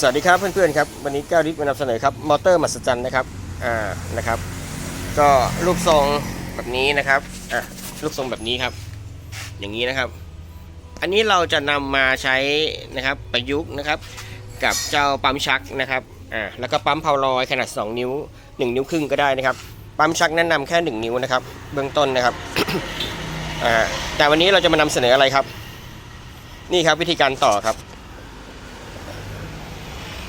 สวัสดีครับเพื่อนๆครับวันนี้ก้าวริศมานำเสนอครับมอเตอร์มหัศจรรย์นะครับอ่านะครับ ก็รูปทรงแบบนี้นะครับอะรูปทรงแบบนี้ครับ อย่างนี้นะครับ อันนี้เราจะนำมาใช้นะครับประยุกต์นะครับ กับเจ้าปั๊มชักนะครับอ่าแล้วก็ปั๊มเพาลอยขนาด 2 นิ้ว 1 นิ้วครึ่งก็ได้นะครับ ปั๊มชักแนะนำแค่ 1 นิ้วนะครับ เบื้องต้นนะครับอ่าแต่วันนี้เราจะมานำเสนออะไรครับ นี่ครับวิธีการต่อครับ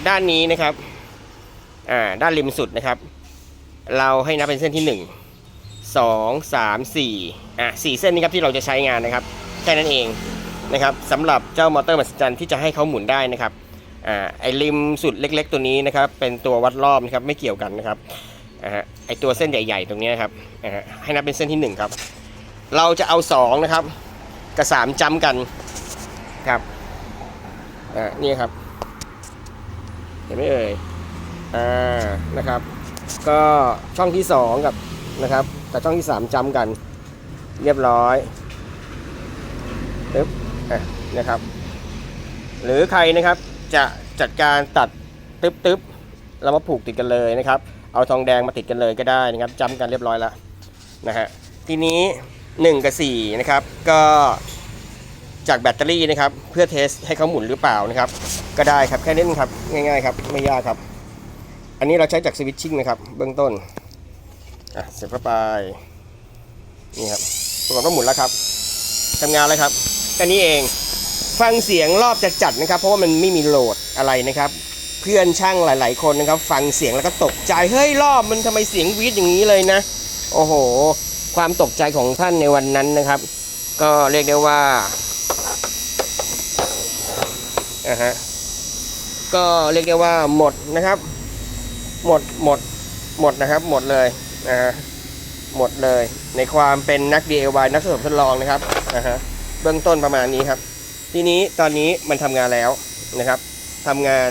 ด้านนี้นะครับอ่าด้านริมสุดนะครับ เราให้นับเป็นเส้นที่ 1 2 3 4อะ4เส้นนี้ครับที่เราจะใช้งานนะครับแค่นั้นเองนะครับสำหรับเจ้ามอเตอร์มหัศจรรย์ที่จะให้เขาหมุนได้นะครับอ่าไอ้ริมสุดเล็ก ๆ ตัวนี้นะครับ เป็นตัววัดรอบนะครับไม่เกี่ยวกันนะครับอ่าไอ้ตัวเส้นใหญ่ ๆ ตรงนี้นะครับอ่าให้นับเป็นเส้นที่ 1 ครับ เราจะเอา2นะครับกับ3จำกันครับอ่านี่ครับ เห็นไหมเอ่ยอ่านะครับ ก็ช่องที่ 2 กับนะครับกับช่องที่ 3จำกัน เรียบร้อยปึ๊บอะนะครับ หรือใครนะครับจะจัดการตัดตึ๊บตึ๊บแล้วมาผูกติดกันเลยนะครับ เอาทองแดงมาติดกันเลยก็ได้นะครับจำกันเรียบร้อยแล้วนะฮะทีนี้ 1 กับ4นะครับก็ จากแบตเตอรี่นะครับ เพื่อเทสให้เขาหมุนหรือเปล่านะครับ ก็ได้ครับแค่นี้ครับง่ายๆครับไม่ยากครับ อันนี้เราใช้จากสวิตชิ่งนะครับ เบื้องต้นอะเสร็จเข้าไปนี่ครับปรากฏว่าหมุนแล้วครับทำงานแล้วครับแค่นี้เองฟังเสียงรอบจะจัดนะครับ เพราะว่ามันไม่มีโหลดอะไรนะครับ เพื่อนช่างหลาย ๆ คนนะครับ ฟังเสียงแล้วก็ตกใจเฮ้ยรอบมันทำไมเสียงวีดอย่างนี้เลยนะ โอ้โห ความตกใจของท่านในวันนั้นนะครับ ก็เรียกได้ว่า อ่าฮะก็เรียกได้ว่าหมดนะครับ หมดหมดหมดนะครับ หมดเลยนะฮะหมดเลย ในความเป็นนัก DIY นักทดสอบทดลองนะครับนะฮะเบื้องต้นประมาณนี้ครับ ทีนี้ตอนนี้มันทำงานแล้วนะครับทำงาน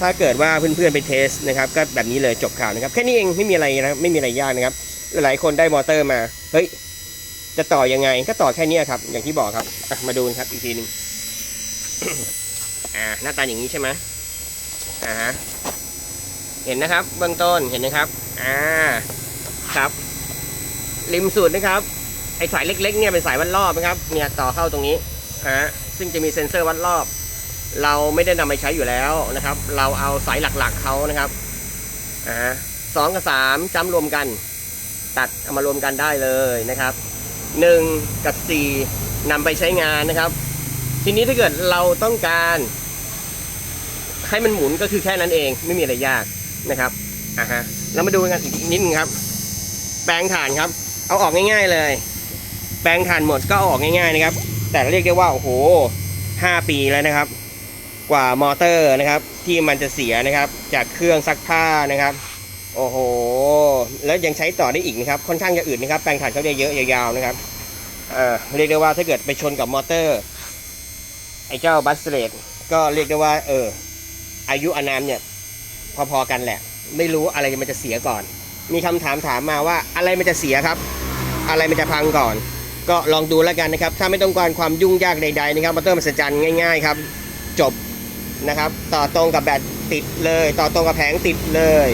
ถ้าเกิดว่าเพื่อนๆไปเทสนะครับก็แบบนี้เลยจบข่าวนะครับแค่นี้เองไม่มีอะไรนะไม่มีอะไรยากนะครับ หลายคนได้มอเตอร์มาเฮ้ยจะต่อยังไงก็ต่อแค่นี้ครับ อย่างที่บอกครับมาดูครับอีกทีหนึ่ง อ่าหน้าตาอย่างนี้ใช่ไหมอ่าฮะเห็นนะครับ เบื้องต้นเห็นนะครับอ่าครับ ริมสุดนะครับไอสายเล็ก ๆ เนี่ยเป็นสายวัดรอบนะครับเนี่ยต่อเข้าตรงนี้ฮะซึ่งจะมีเซ็นเซอร์วัดรอบ เราไม่ได้นำไปใช้อยู่แล้วนะครับ เราเอาสายหลักๆเขานะครับอ่าสองกับสามจำรวมกัน ตัดเอามารวมกันได้เลยนะครับหนึ่งกับสี่นำไปใช้งานนะครับ ทีนี้ถ้าเกิดเราต้องการ ให้มันหมุนก็คือแค่นั้นเองไม่มีอะไรยากนะครับอะฮะเรามาดูกันอีกนิดนึงครับ แปลงถ่านครับ เอาออกง่าย ๆเลย แปลงถ่านหมดก็ออกง่ายๆนะครับ แต่เรียกได้ว่าโอ้โหห้าปีแล้วนะครับ กว่ามอเตอร์นะครับ ที่มันจะเสียนะครับ จากเครื่องซักผ้านะครับ โอ้โห แล้วยังใช้ต่อได้อีกนะครับ ค่อนข้างจะอืดนะครับ แปลงถ่านเขาเยอะยาวๆนะครับเออเรียกได้ว่าถ้าเกิดไปชนกับมอเตอร์ ไอ้เจ้าบัสเลตก็เรียกได้ว่า เออ อายุอานามเนี่ยพอๆกันแหละ ไม่รู้อะไรมันจะเสียก่อน มีคำถามถามมาว่าอะไรมันจะเสียครับ อะไรมันจะพังก่อน ก็ลองดูแล้วกันนะครับ ถ้าไม่ต้องการความยุ่งยากใดๆนะครับมอเตอร์มหัศจรรย์ง่ายๆครับจบนะครับ ต่อตรงกับแบตติดเลย ต่อตรงกับแผงติดเลย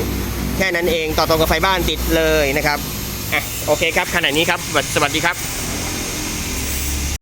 แค่นั้นเองต่อตรงกับไฟบ้านติดเลยนะครับอะโอเคครับขณะนี้ครับสวัสดีครับ